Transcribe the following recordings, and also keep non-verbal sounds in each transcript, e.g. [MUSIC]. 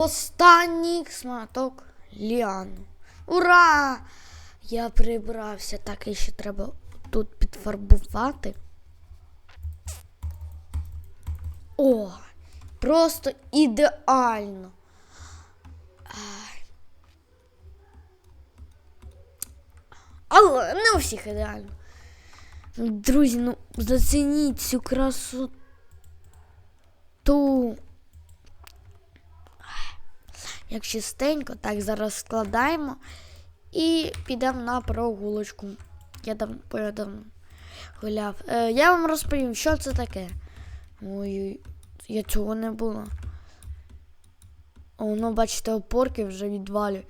Останній сматок ліану. Ура! Я прибрався. Так, і ще треба тут підфарбувати. О, просто ідеально. Але не у всіх ідеально. Друзі, ну зацініть цю красоту. Як чистенько, так зараз складаємо і підемо на прогулочку. Я там передавно гуляв. Е, я вам розповім, що це таке. Ой, я цього не було. О, ну, бачите, опорки вже відвалюють.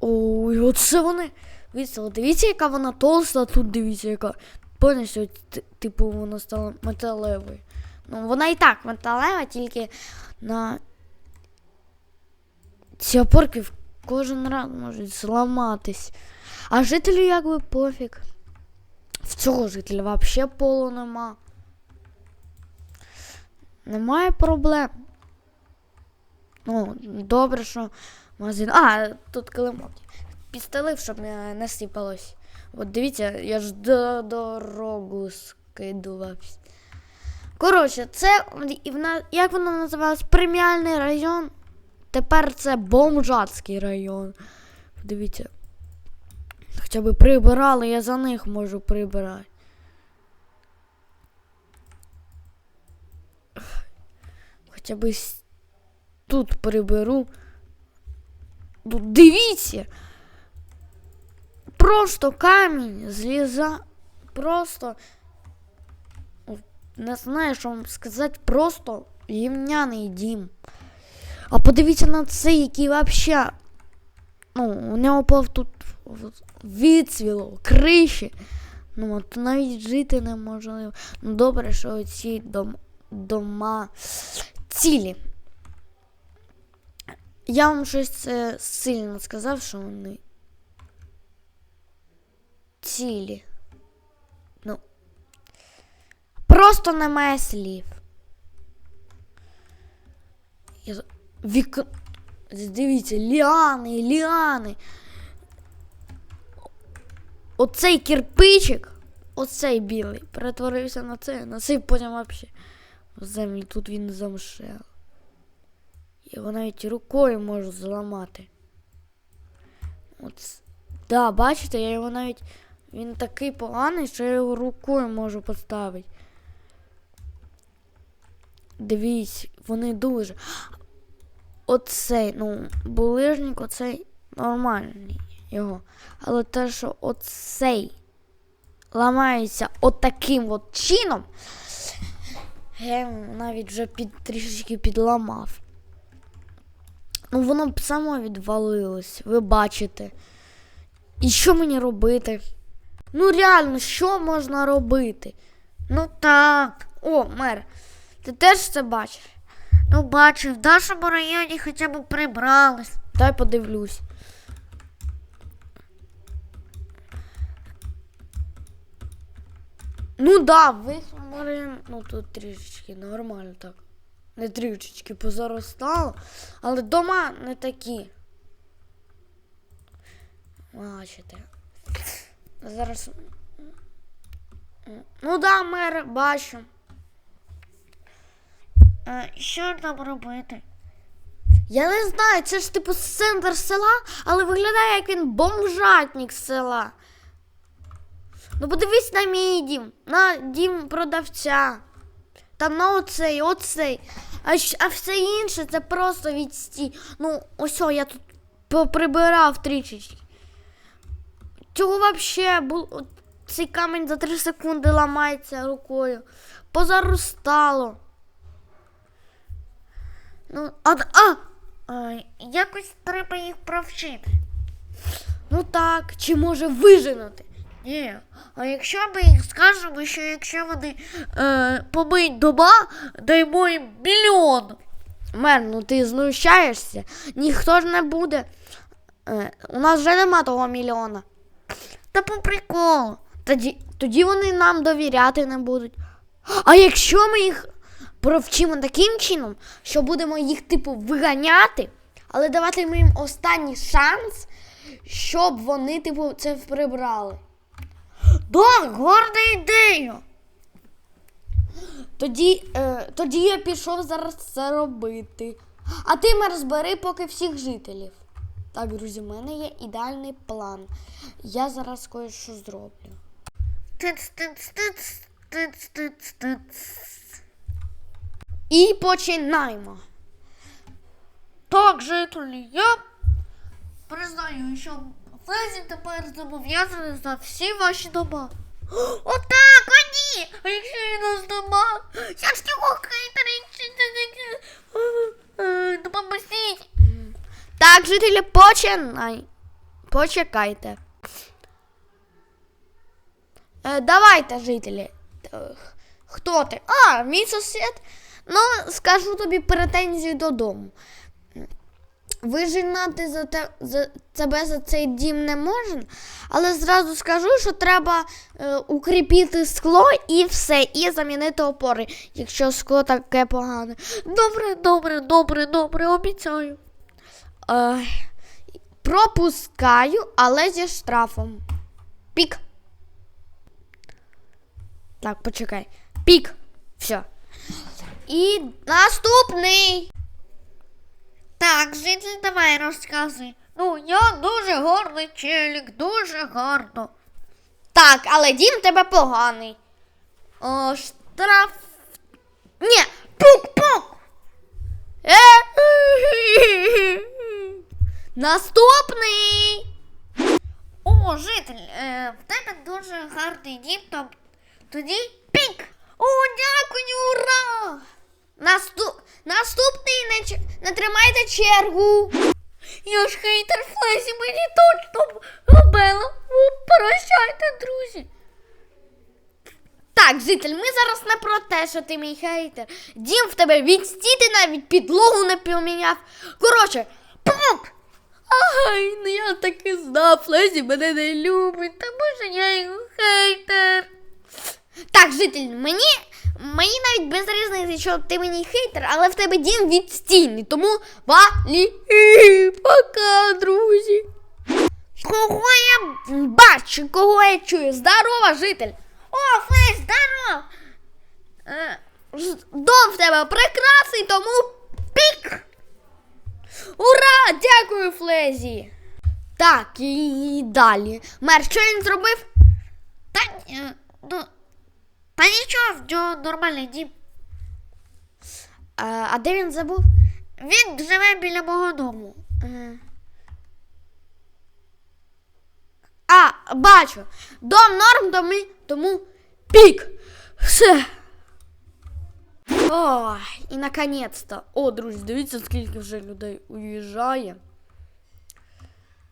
Ой, оце вони. Дивіться, дивіться, яка вона толста, тут дивіться, яка. Повністю, типу, вона стала металевою. Ну, вона і так металева, тільки на ці опорки кожен раз можуть зламатись. А жителю якби пофіг. В цього жителя взагалі полу нема. Немає проблем. Ну, добре, що магазин. А, тут килимок. Підстелив, щоб не, сипалось. От дивіться, я ж до дорогу скидувався. Коротше, це в нас, як воно називалось? Преміальний район. Тепер це бомжацький район. Дивіться. Хоча б прибирали, я за них можу прибирати. Хоча б тут приберу. Ну, дивіться. Просто камінь зліза. Просто. Не знаю, що вам сказати, просто гімняний дім. А подивіться на цей, який вообще. Ну, у нього пов тут от відцвіло, криші. Ну, от навіть жити неможливо. Ну, добре, що ці дом, дома цілі. Я вам щось е, сильно сказав, що вони цілі. Ну. Просто немає слів. Я... Вік... Дивіться, ліани, ліани. Оцей кирпичик, оцей білий, перетворився на це, на цей потім взагалі в землі. Тут він замшел. Його навіть рукою можу зламати. От. Да, бачите, я його навіть. Він такий поганий, що я його рукою можу поставити. Дивіться, вони дуже. Оцей, ну, булижник, оцей нормальний його. Але те, що оцей ламається отаким от чином, я навіть вже під, трішечки підламав. Ну, воно б само відвалилось, ви бачите. І що мені робити? Ну, реально, що можна робити? Ну так. О, мер, ти теж це бачиш? Ну, бачив, в нашому районі хоча б прибрались. Дай подивлюсь. Ну да, в ну тут трішечки нормально так. Не трішечки позаростало, але дома не такі. Бачите. Зараз. Ну да, мер, бачу. Е, Що нам робити? Я не знаю, це ж типу центр села, але виглядає, як він бомжатник села. Ну подивись на мій дім, на дім продавця. Там на оцей, оцей. А, а все інше це просто відстій. Ну, ось я тут поприбирав трішечки. Цього взагалі був цей камінь за 3 секунди ламається рукою. Позаростало. Ну, а, а, а якось треба їх провчити. Ну так, чи може виженути? Ні. А якщо ми їх скажемо, що якщо вони е, помиють дома, даємо їм мільйон. Мер, ну ти знущаєшся? Ніхто ж не буде. Е, у нас вже нема того мільйона. Та по приколу. Тоді, тоді вони нам довіряти не будуть. А якщо ми їх провчимо таким чином, що будемо їх, типу, виганяти, але давати їм останній шанс, щоб вони, типу, це прибрали. Так, гарна ідея. Тоді, е, тоді я пішов зараз це робити. А ти мер збери поки всіх жителів. Так, друзі, в мене є ідеальний план. Я зараз кое-що зроблю. Тиц-тиц-тиц, тиц-тиц-тиц. І починаємо. Так, жителі, я признаю, що Флезі тепер зобов'язаний за всі ваші дома. Отак, о ні! А якщо він нас дома? Я ж його хейтери, чи це таке? Е, Допоможіть! Так, жителі, починай. Почекайте. Е, давайте, жителі. Е, х- Хто ти? А, мій сусід. Ну, скажу тобі претензію додому. Виженати за, те, за тебе за цей дім не можна, але зразу скажу, що треба е, укріпити скло і все, і замінити опори, якщо скло таке погане. Добре, добре, добре, добре, обіцяю. Е, пропускаю, але зі штрафом. Пік. Так, почекай. Пік. Все. І наступний. Так, житель, давай розказуй. Ну, я дуже гарний челік, дуже гарно. Так, але дім тебе поганий. О, штраф. Ні, пук-пук. Е. [LAUGHS] Наступний. О, житель, е, в тебе дуже гарний дім, тоді пік. О, дякую, ура! Наступ... Наступний не, не тримайте чергу. Я ж хейтер Флесі, мені точно габела. Прощайте, друзі. Так, житель, ми зараз не про те, що ти мій хейтер. Дім в тебе від стіти навіть підлогу не поміняв. Коротше, пуп! Ай, ну я так і знав, Флесі мене не любить, тому що я його хейтер. Так, житель, мені, мені навіть без різниці, що ти мені хейтер, але в тебе дім відстійний, тому валі. Пока, друзі. Кого я бачу, кого я чую? Здорова, житель. О, Флес, здоров! Е, Дом в тебе прекрасний, тому пік. Ура! Дякую, Флезі. Так, і далі. Мер, що він зробив? Та, е, ну, та нічого, в нього нормальний дім. А, а де він забув? Він живе біля мого дому. Е. А, бачу. Дом норм, тому, тому пік. Все. Ой, і наконець-то. О, друзі, дивіться, скільки вже людей уїжджає.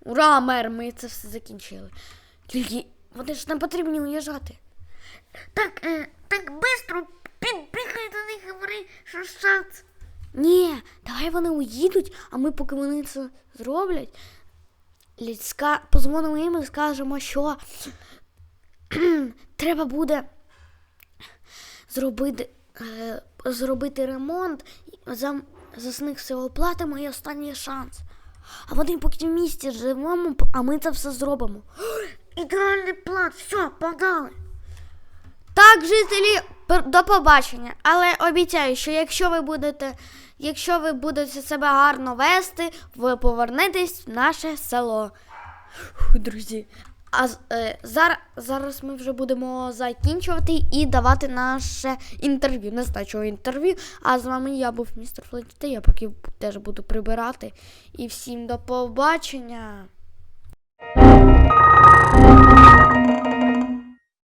Ура, мер, ми це все закінчили. Тільки вони ж не потрібні уїжджати. Так, е, так бистро підбігай до них і говори, що шанс. Ні, давай вони уїдуть, а ми, поки вони це зроблять, ска... позвонимо їм і скажемо, що [CLEARS THROAT] треба буде зробити, е, зробити ремонт, за, за них все оплатимо і останній шанс. А вони поки в місті живемо, а ми це все зробимо. [GASPS] Ідеальний план, все, подали. Так, жителі, до побачення. Але обіцяю, що якщо ви будете, якщо ви будете себе гарно вести, ви повернетесь в наше село. Фу, друзі. А е, зараз, зараз ми вже будемо закінчувати і давати наше інтерв'ю. Не знаю, чого інтерв'ю. А з вами я був містер Флетті. Я поки теж буду прибирати. І всім до побачення.